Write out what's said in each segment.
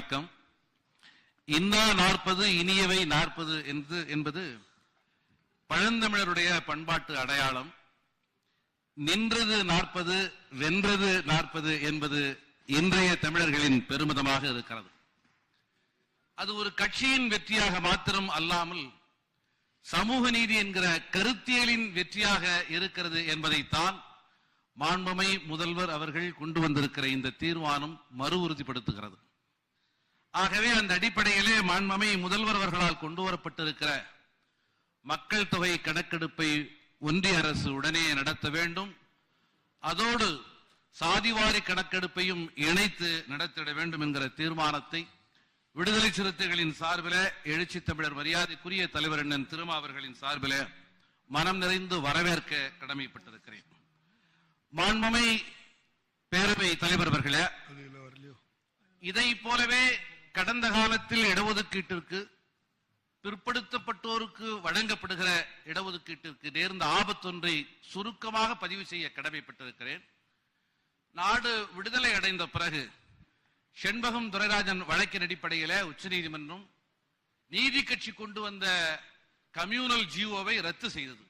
வணக்கம் இன்னா நாற்பது இனியவை நாற்பது என்று என்பது பழந்தமிழருடைய பண்பாட்டு அடையாளம். நின்றது நாற்பது வென்றது நாற்பது என்பது இன்றைய தமிழர்களின் பெருமிதமாக இருக்கிறது. அது ஒரு கட்சியின் வெற்றியாக மாத்திரம் அல்லாமல் சமூக நீதி என்கிற கருத்தியலின் வெற்றியாக இருக்கிறது என்பதைத்தான் மாண்புமை முதல்வர் அவர்கள் கொண்டு வந்திருக்கிற இந்த தீர்மானம் மறு உறுதிப்படுத்துகிறது ஆகவே அந்த அடிப்படையிலே மாண்புமை முதல்வர் அவர்களால் கொண்டு வரப்பட்டிருக்கிற மக்கள் தொகை கணக்கெடுப்பை ஒன்றிய அரசு உடனே நடத்த வேண்டும். அதோடு சாதிவாரி கணக்கெடுப்பையும் இணைத்து நடத்திட வேண்டும் என்கிற தீர்மானத்தை விடுதலை சிறுத்தைகளின் சார்பில் எழுச்சி தமிழர் மரியாதைக்குரிய தலைவர் அண்ணன் திருமா அவர்களின் சார்பில் மனம் நிறைந்து வரவேற்க கடமைப்பட்டிருக்கிறேன். மாண்புமை பேரவை தலைவர் அவர்களே இதை போலவே கடந்த காலத்தில் இடஒதுக்கீட்டிற்கு பிற்படுத்தப்பட்டோருக்கு வழங்கப்படுகிற இடஒதுக்கீட்டிற்கு நேர்ந்த ஆபத்தொன்றை சுருக்கமாக பதிவு செய்ய கடமைப்பட்டிருக்கிறேன். நாடு விடுதலை அடைந்த பிறகு செண்பகம் துரைராஜன் வழக்கின் அடிப்படையில் உச்சநீதிமன்றம் நீதி கட்சி கொண்டு வந்த கம்யூனல் ஜிஓவை ரத்து செய்தது.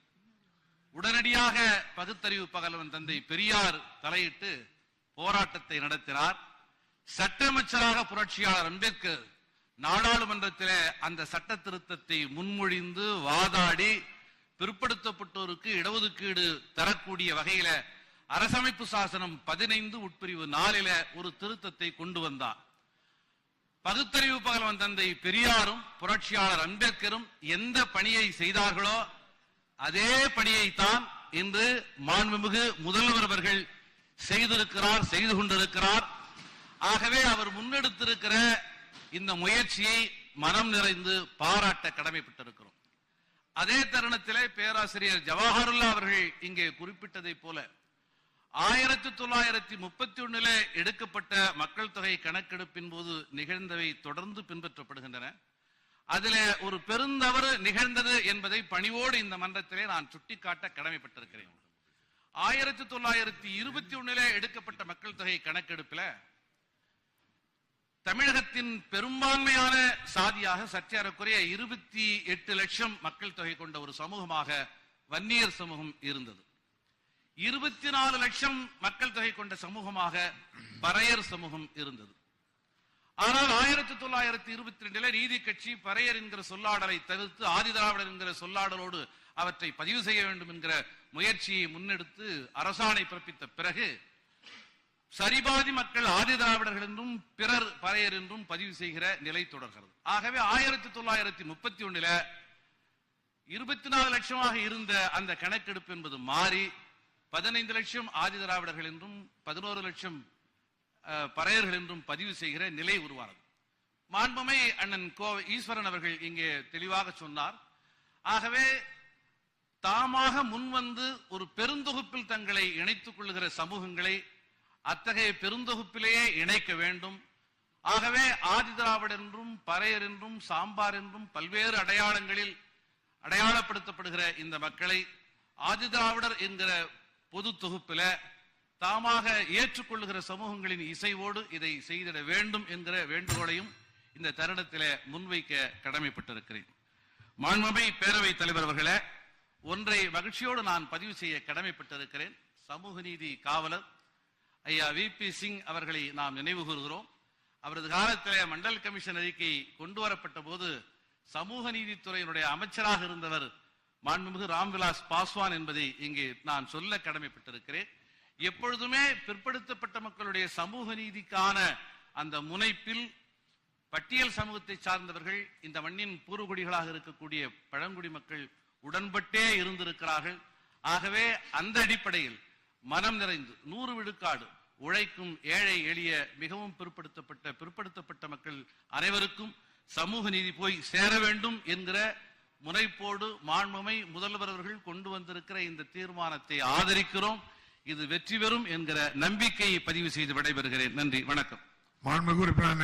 உடனடியாக பகுத்தறிவு பகலவன் தந்தை பெரியார் தலையிட்டு போராட்டத்தை நடத்தினார். சட்டமைச்சராக புரட்சியாளர் அம்பேத்கர் நாடாளுமன்றத்தில் அந்த சட்ட திருத்தத்தை முன்மொழிந்து வாதாடி பிற்படுத்தப்பட்டோருக்கு இடஒதுக்கீடு தரக்கூடிய வகையில அரசமைப்பு சாசனம் பதினைந்து உட்பிரிவு நாலில ஒரு திருத்தத்தை கொண்டு வந்தார். பகுத்தறிவு பகலவன் தந்தை பெரியாரும் புரட்சியாளர் அம்பேத்கரும் எந்த பணியை செய்தார்களோ அதே பணியைத்தான் இன்று மாண்புமிகு முதல்வர் அவர்கள் செய்திருக்கிறார் செய்து கொண்டிருக்கிறார். ஆகவே அவர் முன்னெடுத்திருக்கிற இந்த முயற்சியை மனம் நிறைந்து பாராட்ட கடமைப்பட்டிருக்கிறோம். அதே தருணத்திலே பேராசிரியர் ஜவஹர்லா அவர்கள் இங்கே குறிப்பிட்டதை போல ஆயிரத்தி தொள்ளாயிரத்தி முப்பத்தி ஒண்ணுல எடுக்கப்பட்ட மக்கள் தொகை கணக்கெடுப்பின் போது நிகழ்ந்தவை தொடர்ந்து பின்பற்றப்படுகின்றன. அதுல ஒரு பெருந்தவறு நிகழ்ந்தது என்பதை பணிவோடு இந்த மன்றத்திலே நான் சுட்டிக்காட்ட கடமைப்பட்டிருக்கிறேன். ஆயிரத்தி தொள்ளாயிரத்தி இருபத்தி ஒண்ணுல எடுக்கப்பட்ட மக்கள் தொகை கணக்கெடுப்புல தமிழகத்தின் பெரும்பான்மையான சாதியாக சற்றேறக்குறைய இருபத்தி எட்டு லட்சம் மக்கள் தொகை கொண்ட ஒரு சமூகமாக வன்னியர் சமூகம் இருந்தது. இருபத்தி நாலு லட்சம் மக்கள் தொகை கொண்ட சமூகமாக பறையர் சமூகம் இருந்தது. ஆனால் ஆயிரத்தி தொள்ளாயிரத்தி இருபத்தி ரெண்டுல நீதி கட்சி பறையர் என்கிற சொல்லாடலை தவிர்த்து ஆதிதிராவிடர் என்கிற சொல்லாடலோடு அவற்றை பதிவு செய்ய வேண்டும் என்கிற முயற்சியை முன்னெடுத்து அரசாணை பிறப்பித்த பிறகு சரிபாதி மக்கள் ஆதி திராவிடர்கள் என்றும் பிறர் பறையர் என்றும் பதிவு செய்கிற நிலை தொடர்கிறது. ஆகவே ஆயிரத்தி தொள்ளாயிரத்தி முப்பத்தி ஒண்ணுல இருபத்தி நாலு லட்சமாக இருந்த அந்த கணக்கெடுப்பு என்பது மாறி பதினைந்து லட்சம் ஆதி திராவிடர்கள் என்றும் பதினோரு லட்சம் அஹ், பறையர்கள் என்றும் பதிவு செய்கிற நிலை உருவானது. மாண்புமை அண்ணன் கோ ஈஸ்வரன் அவர்கள் இங்கே தெளிவாக சொன்னார். ஆகவே தாமாக முன்வந்து ஒரு பெருந்தொகுப்பில் தங்களை இணைத்துக் கொள்ளுகிற சமூகங்களை அத்தகைய பெருந்தொகுப்பிலேயே இணைக்க வேண்டும். ஆகவே ஆதிதிராவிடர் என்றும் பறையர் என்றும் சாம்பார் என்றும் பல்வேறு அடையாளங்களில் அடையாளப்படுத்தப்படுகிற இந்த மக்களை ஆதிதிராவிடர் என்கிற பொது தொகுப்பில தாமாக ஏற்றுக்கொள்ளுகிற சமூகங்களின் இசைவோடு இதை செய்திட வேண்டும் என்கிற வேண்டுகோளையும் இந்த தருணத்தில முன்வைக்க கடமைப்பட்டிருக்கிறேன். மாண்புமை பேரவைத் தலைவர் அவர்களே ஒன்றை மகிழ்ச்சியோடு நான் பதிவு செய்ய கடமைப்பட்டிருக்கிறேன். சமூக நீதி காவலர் ஐயா வி பி சிங் அவர்களை நாம் நினைவு கூறுகிறோம். அவரது காலத்திலே மண்டல் கமிஷன் அறிக்கை கொண்டு வரப்பட்ட போது சமூக நீதித்துறையினுடைய அமைச்சராக இருந்தவர் மாண்புமிகு ராம்விலாஸ் பாஸ்வான் என்பதை இங்கே நான் சொல்ல கடமைப்பட்டிருக்கிறேன். எப்பொழுதுமே பிற்படுத்தப்பட்ட மக்களுடைய சமூக நீதிக்கான அந்த முனைப்பில் பட்டியல் சமூகத்தை சார்ந்தவர்கள் இந்த மண்ணின் பூர்வகுடிகளாக இருக்கக்கூடிய பழங்குடி மக்கள் உடன்பட்டே இருந்திருக்கிறார்கள். ஆகவே அந்த அடிப்படையில் மனம் நிறைந்து நூறு விழுக்காடு உழைக்கும் ஏழை எளிய மிகவும் பிற்படுத்தப்பட்ட பிற்படுத்தப்பட்ட மக்கள் அனைவருக்கும் சமூக நீதி போய் சேர வேண்டும் என்கிற முனைப்போடு மாண்புமை முதல்வர் அவர்கள் கொண்டு வந்திருக்கிற இந்த தீர்மானத்தை ஆதரிக்கிறோம். இது வெற்றி பெறும் என்கிற நம்பிக்கையை பதிவு செய்து விடைபெறுகிறேன். நன்றி. வணக்கம். மாண்புமிகு உறுப்பினர்